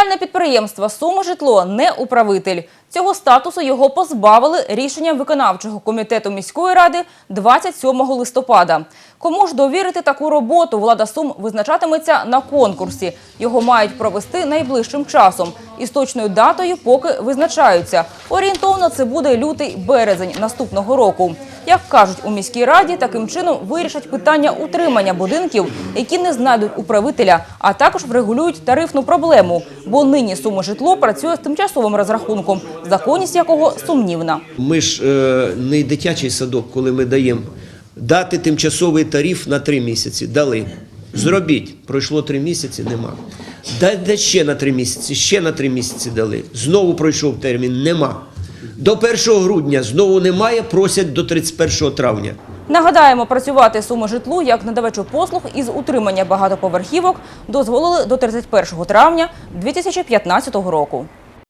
Комунальне підприємство «Сумижитло» не управитель. Цього статусу його позбавили рішенням виконавчого комітету міської ради 27 листопада. Кому ж довірити таку роботу, влада Сум визначатиметься на конкурсі. Його мають провести найближчим часом. Із точною датою поки визначаються. Орієнтовно це буде лютий-березень наступного року. Як кажуть у міській раді, таким чином вирішать питання утримання будинків, які не знайдуть управителя, а також врегулюють тарифну проблему. Бо нині «Сумижитло» працює з тимчасовим розрахунком, законність якого сумнівна. Ми ж е, не дитячий садок, коли ми даємо дати тимчасовий тариф на три місяці. Дали. Зробіть. Пройшло три місяці, нема. Дайте ще на три місяці, ще на три місяці дали. Знову пройшов термін, нема. До 1 грудня знову немає, просять до 31 травня. Нагадаємо, працювати «Сумижитлу» як надавачу послуг із утримання багатоповерхівок дозволили до 31 травня 2015 року.